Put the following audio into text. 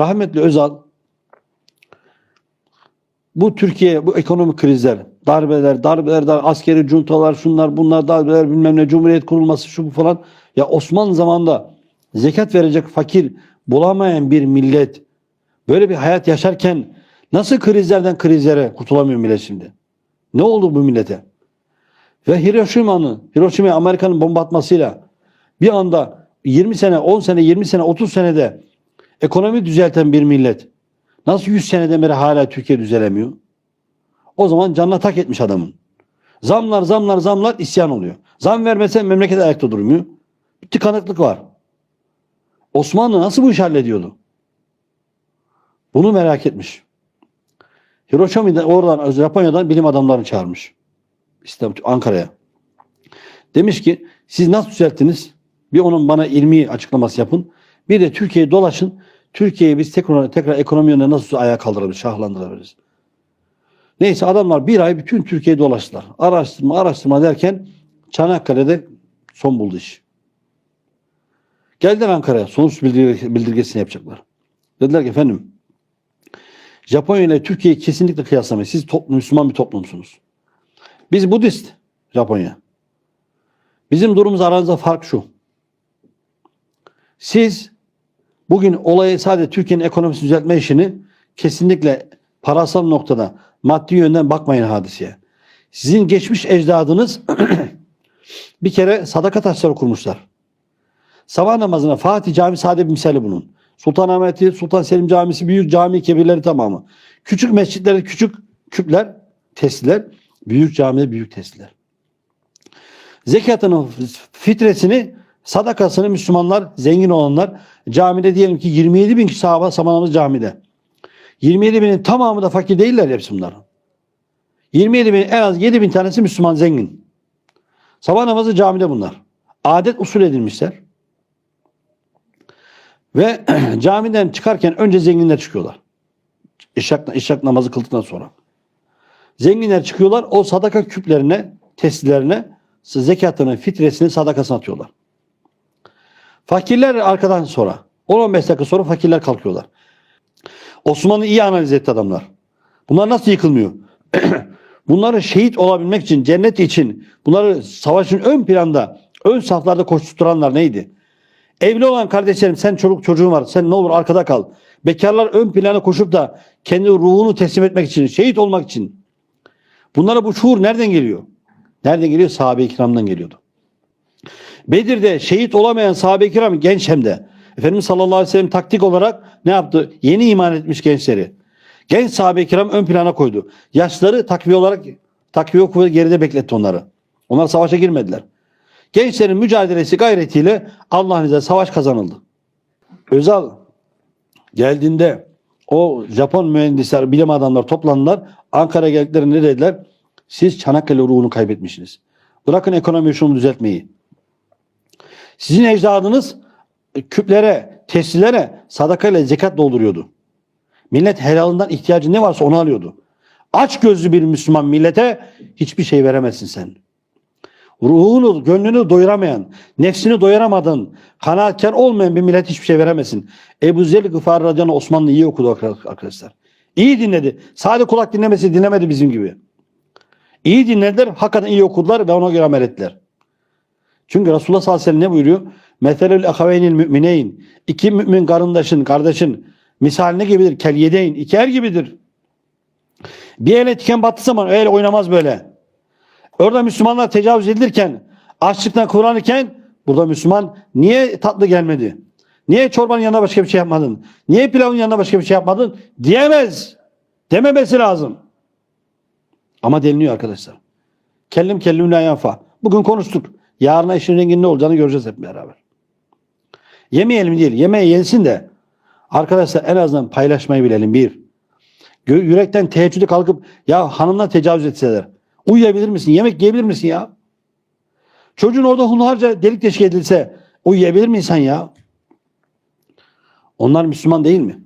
Rahmetli Özal bu Türkiye bu ekonomik krizler, darbeler, darbeler, dar, askeri cuntalar, şunlar bunlar, darbeler, bilmem ne, cumhuriyet kurulması, şu bu falan. Ya Osmanlı zamanında zekat verecek fakir bulamayan bir millet böyle bir hayat yaşarken nasıl krizlerden krizlere kurtulamıyor millet şimdi? Ne oldu bu millete? Ve Hiroşima'nın, Hiroşima'ya Amerika'nın bomba atmasıyla bir anda 20 sene, 10 sene, 20 sene, 30 senede ekonomi düzelten bir millet nasıl 100 seneden beri hala Türkiye düzelemiyor? O zaman canına tak etmiş adamın. Zamlar, zamlar, zamlar isyan oluyor. Zam vermesen memleket ayakta durmuyor. Bir tıkanıklık var. Osmanlı nasıl bu işi hallediyordu? Bunu merak etmiş. Hiroşima'dan oradan Japonya'dan bilim adamlarını çağırmış. İstanbul, Ankara'ya. Demiş ki siz nasıl düzelttiniz? Bir onun bana ilmi açıklaması yapın. Bir de Türkiye'yi dolaşın. Türkiye'yi biz tekrar, tekrar ekonomi yönüne nasıl ayağa kaldırabiliriz, şahlandırabiliriz? Neyse adamlar bir ay bütün Türkiye'yi dolaştılar. Araştırma araştırma derken Çanakkale'de son buldu iş. Geldiler Ankara'ya sonuç bildirge- bildirgesini yapacaklar. Dediler ki efendim Japonya ile Türkiye'yi kesinlikle kıyaslamayın. Siz toplum, Müslüman bir toplumsunuz. Biz Budist Japonya. Bizim durumumuz aranızda fark şu. Siz bugün olayı sadece Türkiye'nin ekonomisini düzeltme işini kesinlikle parasal noktada maddi yönden bakmayın hadiseye. Sizin geçmiş ecdadınız bir kere sadaka taşları kurmuşlar. Sabah namazına Fatih Cami sade bir misali bunun. Sultanahmet'i, Sultan Selim Camisi, büyük cami kebirleri tamamı. Küçük mescitlerde küçük küpler, testiler, büyük camide büyük testiler. Zekatının fitresini, sadakasını Müslümanlar, zengin olanlar camide diyelim ki 27 bin kişi sahabe samanımız camide. 27 binin tamamı da fakir değiller hepsi bunlar. 27 bin en az 7 bin tanesi Müslüman zengin. Sabah namazı camide bunlar. Adet usul edilmişler. Ve camiden çıkarken önce zenginler çıkıyorlar. İşrak, işrak namazı kıldıktan sonra. Zenginler çıkıyorlar o sadaka küplerine, testilerine zekatını, fitresini, sadakasını atıyorlar. Fakirler arkadan sonra 10-15 dakika sonra fakirler kalkıyorlar. Osmanlı iyi analiz etti adamlar. Bunlar nasıl yıkılmıyor? Bunları şehit olabilmek için, cennet için bunları savaşın ön planda, ön saflarda koşturanlar neydi? Evli olan kardeşlerim sen çocuk çocuğun var. Sen ne olur arkada kal. Bekarlar ön plana koşup da kendi ruhunu teslim etmek için, şehit olmak için. Bunlara bu şuur nereden geliyor? Nereden geliyor? Sahabe-i kiramdan geliyordu. Bedir'de şehit olamayan sahabe-i kiram genç hem de. Efendimiz sallallahu aleyhi ve sellem taktik olarak ne yaptı? Yeni iman etmiş gençleri. Genç sahabe-i kiram ön plana koydu. Yaşları takviye olarak takviye okulu geride bekletti onları. Onlar savaşa girmediler. Gençlerin mücadelesi gayretiyle Allah'ın izniyle savaş kazanıldı. Özal geldiğinde o Japon mühendisler, bilim adamları toplandılar. Ankara'ya geldiklerinde dediler? Siz Çanakkale ruhunu kaybetmişsiniz. Bırakın ekonomi şunu düzeltmeyi. Sizin ecdadınız küplere, testilere sadaka ile zekat dolduruyordu. Millet helalından ihtiyacı ne varsa onu alıyordu. Aç gözlü bir Müslüman millete hiçbir şey veremezsin sen. Ruhunu, gönlünü doyuramayan, nefsini doyuramadın, kanaatkar olmayan bir millet hiçbir şey veremesin. Ebu Zer Gıfar Radyan'ı Osmanlı iyi okudu arkadaşlar. İyi dinledi. Sadece kulak dinlemesi dinlemedi bizim gibi. İyi dinlediler, hakikaten iyi okudular ve ona göre amel ettiler. Çünkü Resulullah sallallahu aleyhi ve sellem ne buyuruyor? Meselül akaveynil mümineyn. İki mümin karındaşın, kardeşin misal ne gibidir? Kel yedeyn. İki el gibidir. Bir ele tiken battığı zaman el oynamaz böyle. Orada Müslümanlar tecavüz edilirken, açlıktan kıvranırken burada Müslüman niye tatlı gelmedi? Niye çorbanın yanına başka bir şey yapmadın? Niye pilavın yanına başka bir şey yapmadın? Diyemez. Dememesi lazım. Ama deniliyor arkadaşlar. Kellim kellim la yanfa. Bugün konuştuk. Yarına işin renginin ne olacağını göreceğiz hep beraber. Yemeyelim değil. Yemeğe yensin de arkadaşlar en azından paylaşmayı bilelim bir. Yürekten teheccüde kalkıp ya hanımla tecavüz etseler. Uyuyabilir misin? Yemek yiyebilir misin ya? Çocuğun orada hunharca delik deşik edilse uyuyabilir mi insan ya? Onlar Müslüman değil mi?